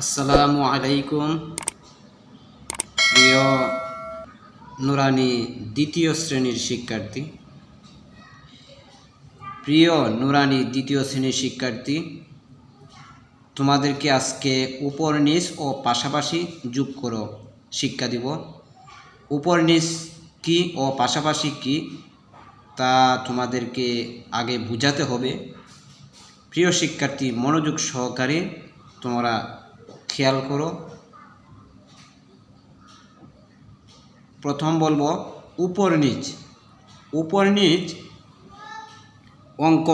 আসসালামু আলাইকুম। প্রিয় নুরানি দ্বিতীয় শ্রেণির শিক্ষার্থী, প্রিয় নুরানি দ্বিতীয় শ্রেণির শিক্ষার্থী, তোমাদেরকে আজকে উপর নিচ ও পাশাপাশি যোগ করো, শিক্ষা দিব। উপর নিচ কি ও পাশাপাশি কি, তা তোমাদেরকে আগে বুঝাতে হবে। প্রিয় শিক্ষার্থী, মনোযোগ সহকারে তোমরা খেয়াল করো। প্রথম বলব, উপর নিচ। উপর নিচ অঙ্ক।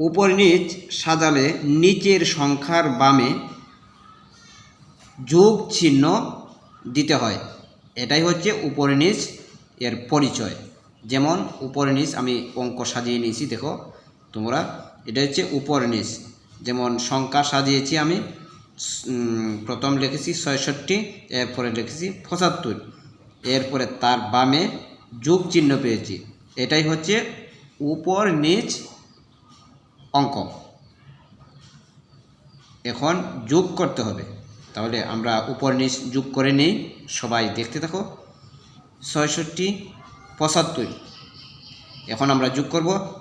উপর নিচ সাজালে নিচের সংখ্যার বামে যোগ চিহ্ন দিতে হয়। এটাই হচ্ছে উপর নিচ এর পরিচয়। যেমন উপর নিচ আমি অঙ্ক সাজিয়ে নিয়েছি, দেখো তোমরা। এটা হচ্ছে উপর নিচ। যেমন সংখ্যা সাজিয়েছি আমি প্রথম লিখেছি ছয়ষট্টি, এরপরে লিখেছি পঁচাত্তর। এরপরে তার বামে যোগ চিহ্ন পেয়েছি। এটাই হচ্ছে উপর নিচ অঙ্ক। এখন যোগ করতে হবে। তাহলে আমরা উপর নিচ যোগ করে নিই। সবাই দেখতে থাকো। ছয়ষট্টি, পঁচাত্তর। এখন আমরা যোগ করব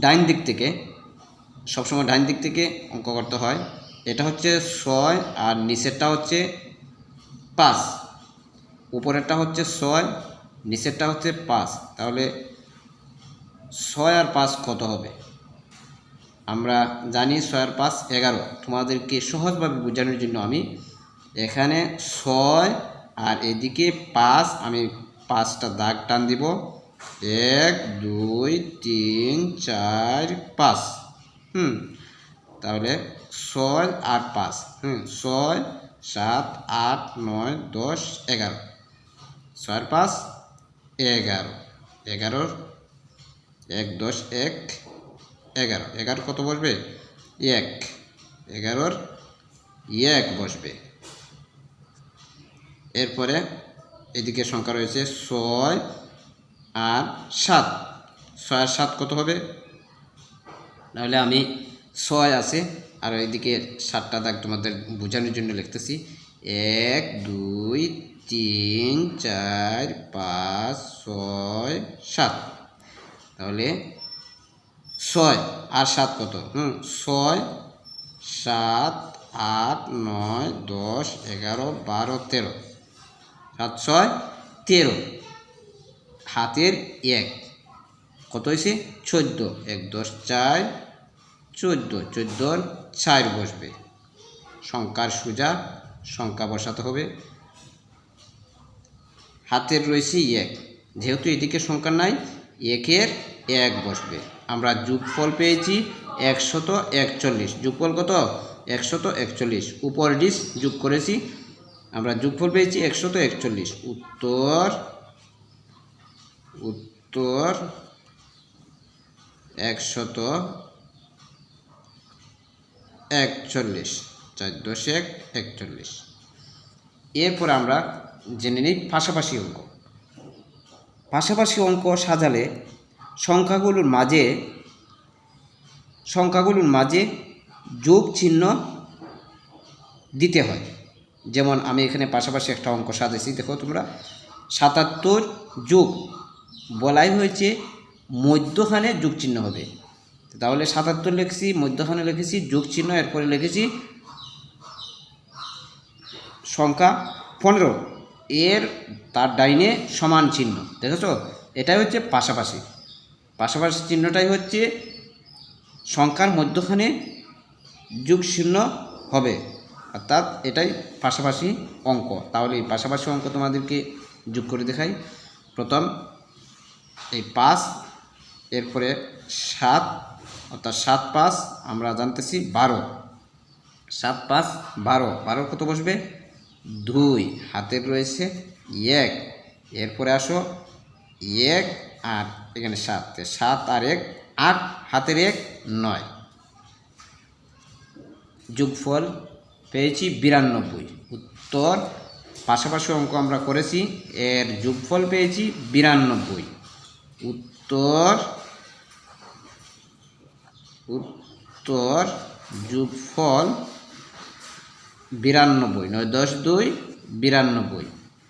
ডাইন দিক থেকে। সবসময় ডাইন দিক থেকে অঙ্ক করতে হয়। এটা হচ্ছে ছয় আর নিচেরটা হচ্ছে পাঁচ। উপরেরটা হচ্ছে ছয়, নিচেরটা হচ্ছে পাঁচ। তাহলে ছয় আর পাঁচ কত হবে? আমরা জানি ছয় আর পাঁচ এগারো। তোমাদেরকে সহজভাবে বোঝানোর জন্য আমি এখানে ছয় আর এদিকে পাঁচ, আমি পাঁচটা দাগ টান দিব। এক, দুই, তিন, চার, পাঁচ। হুম তাহলে ছয় আট পাঁচ, হুম, ছয়, সাত, আট, নয়, দশ, এগারো। ছয়, পাঁচ, এগারো। এগারোর এক, দশ, এক, এগারো। এগারো কত বসবে? এক। এগারোর এক বসবে। এরপরে এদিকে সংখ্যা রয়েছে ছয় আর সাত। ছয় আর সাত কত হবে? তাহলে আমি ছয় আছে। আর এদিকে সাতটা দাগ তোমাদের বোঝানোর জন্য লিখতেছি। এক, দুই, তিন, চার, পাঁচ, ছয়, সাত। তাহলে ছয় আর সাত কত? হুম, ছয়, সাত, আট, নয়, দশ, এগারো, বারো, তেরো। সাত, ছয়, তেরো। হাতের এক। কত হয়েছে? চোদ্দ। এক, দশ, চার চোদ্দ, চোদ্দোর চার বসবে। সংখ্যার সোজা সংখ্যা বসাতে হবে। হাতের রয়েছে এক, যেহেতু এদিকে সংখ্যা নাই, একের এক বসবে। আমরা যোগফল পেয়েছি একশত একচল্লিশ। যোগফল কত? একশত একচল্লিশ। উপর ডিস যোগ করেছি, আমরা যোগফল পেয়েছি একশত একচল্লিশ। উত্তর উত্তর, একশত একচল্লিশ, চার দশেক একচল্লিশ। এরপর আমরা জেনে নিই পাশাপাশি অঙ্ক। পাশাপাশি অঙ্ক সাজালে সংখ্যাগুলোর মাঝে সংখ্যাগুলোর মাঝে যোগ চিহ্ন দিতে হয়। যেমন আমি এখানে পাশাপাশি একটা অঙ্ক সাজাইছি, দেখো তোমরা। সাতাত্তর যোগ বলাই হয়েছে, মধ্যখানে যোগ চিহ্ন হবে। তাহলে সাতাত্তর লিখেছি, মধ্যখানে লিখেছি, যোগ চিহ্ন এরপরে লিখেছি সংখ্যা পনেরো। এর তার ডাইনে সমান চিহ্ন, দেখেছ? এটাই হচ্ছে পাশাপাশি। পাশাপাশি চিহ্নটাই হচ্ছে সংখ্যার মধ্যখানে যুগ চিহ্ন হবে। অর্থাৎ এটাই পাশাপাশি অঙ্ক। তাহলে এই পাশাপাশি অঙ্ক তোমাদেরকে যোগ করে দেখাই। প্রথম এই পাঁচ, এরপরে সাত অর্থাৎ সাত পাঁচ, আমরা জানতেছি বারো। সাত পাঁচ, বারো। বারো কত বসবে? দুই। হাতের রয়েছে এক। এরপরে আসো। এক আট এখানে সাত। সাত আর এক, আট। হাতের এক, নয়। যোগফল পেয়েছি বিরানব্বই। উত্তর পাশাপাশি অঙ্ক আমরা করেছি, এর যোগফল পেয়েছি বিরানব্বই। উত্তর উত্তর যোগফল বিরানব্বই, নয় দশ দুই, বিরানব্বই।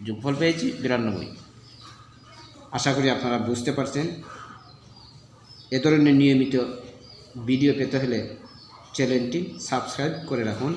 যোগফল পেয়েছি বিরানব্বই। আশা করি আপনারা বুঝতে পারছেন। এ ধরনের নিয়মিত ভিডিও পেতে হলে চ্যানেলটি সাবস্ক্রাইব করে রাখুন।